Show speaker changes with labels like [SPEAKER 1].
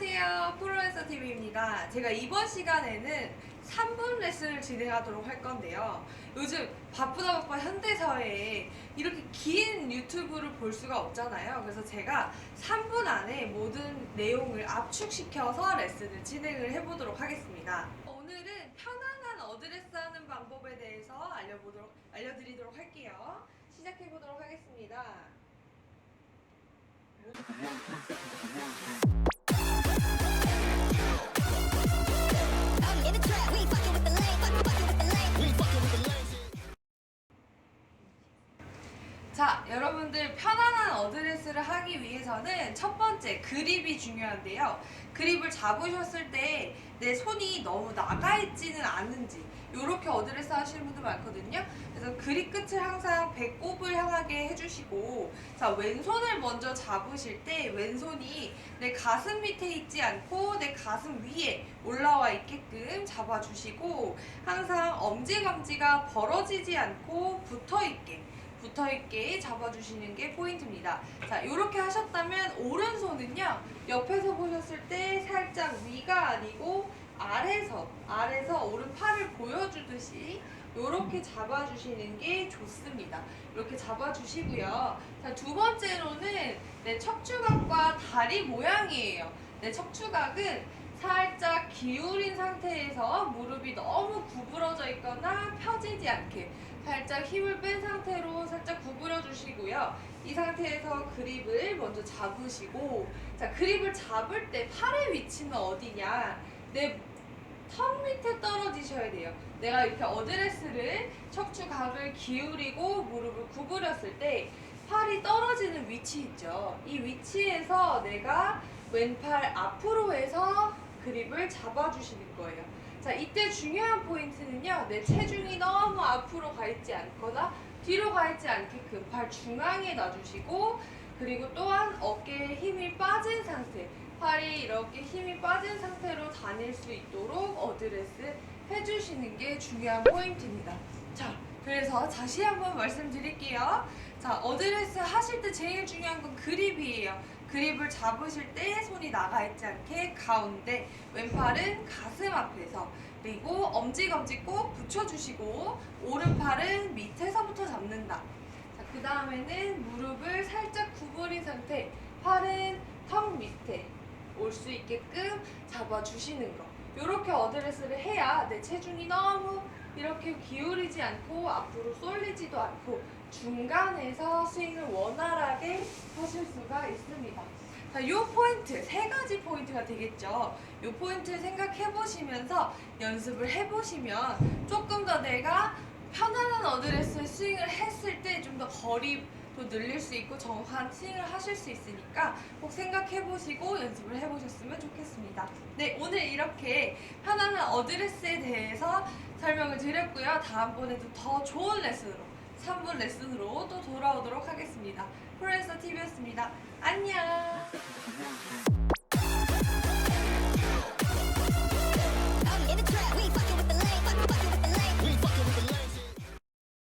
[SPEAKER 1] 안녕하세요. 프로레서 TV입니다. 제가 이번 시간에는 3분 레슨을 진행하도록 할 건데요. 요즘 바쁘다 바빠 현대 사회에 이렇게 긴 유튜브를 볼 수가 없잖아요. 그래서 제가 3분 안에 모든 내용을 압축시켜서 레슨을 진행을 해보도록 하겠습니다. 오늘은 편안한 어드레스 하는 방법에 대해서 알려보도록, 알려드리도록 할게요. 시작해보도록 하겠습니다. 여러분들 편안한 어드레스를 하기 위해서는 첫 번째 그립이 중요한데요. 그립을 잡으셨을 때 내 손이 너무 나가 있지는 않은지 이렇게 어드레스 하시는 분들 많거든요. 그래서 그립 끝을 항상 배꼽을 향하게 해주시고 자 왼손을 먼저 잡으실 때 왼손이 내 가슴 밑에 있지 않고 내 가슴 위에 올라와 있게끔 잡아주시고 항상 엄지검지가 벌어지지 않고 붙어 있게 붙어 있게 잡아주시는 게 포인트입니다. 자, 이렇게 하셨다면 오른손은요 옆에서 보셨을 때 살짝 위가 아니고 아래서 아래서 오른팔을 보여주듯이 이렇게 잡아주시는 게 좋습니다. 이렇게 잡아주시고요. 자, 두 번째로는 내 척추각과 다리 모양이에요. 내 척추각은 살짝 기울인 상태에서 무릎이 너무 구 있거나 펴지지 않게 살짝 힘을 뺀 상태로 살짝 구부려 주시고요. 이 상태에서 그립을 먼저 잡으시고 자 그립을 잡을 때 팔의 위치는 어디냐 내 턱 밑에 떨어지셔야 돼요. 내가 이렇게 어드레스를 척추각을 기울이고 무릎을 구부렸을 때 팔이 떨어지는 위치 있죠. 이 위치에서 내가 왼팔 앞으로 해서 그립을 잡아주시는 거예요. 자, 이때 중요한 포인트는요, 내 체중이 너무 앞으로 가 있지 않거나 뒤로 가 있지 않게끔 발 중앙에 놔주시고, 그리고 또한 어깨에 힘이 빠진 상태, 팔이 이렇게 힘이 빠진 상태로 다닐 수 있도록 어드레스 해주시는 게 중요한 포인트입니다. 자, 그래서 다시 한번 말씀드릴게요. 자, 어드레스 하실 때 제일 중요한 건 그립이에요. 그립을 잡으실 때 손이 나가 있지 않게 가운데, 왼팔은 가슴 앞에서, 그리고 엄지검지 꼭 붙여주시고, 오른팔은 밑에서부터 잡는다. 자, 그 다음에는 무릎을 살짝 구부린 상태, 팔은 턱 밑에 올 수 있게끔 잡아주시는 거. 이렇게 어드레스를 해야 내 체중이 너무 이렇게 기울이지 않고 앞으로 쏠리지도 않고 중간에서 스윙을 원활하게. 자, 이 포인트, 세 가지 포인트가 되겠죠. 이 포인트를 생각해 보시면서 연습을 해 보시면 조금 더 내가 편안한 어드레스 스윙을 했을 때 좀 더 거리도 늘릴 수 있고 정확한 스윙을 하실 수 있으니까 꼭 생각해 보시고 연습을 해 보셨으면 좋겠습니다. 네, 오늘 이렇게 편안한 어드레스에 대해서 설명을 드렸고요. 다음번에도 더 좋은 레슨으로 3분 레슨으로 또 돌아오도록 하겠습니다. 프로에서 TV였습니다. 안녕!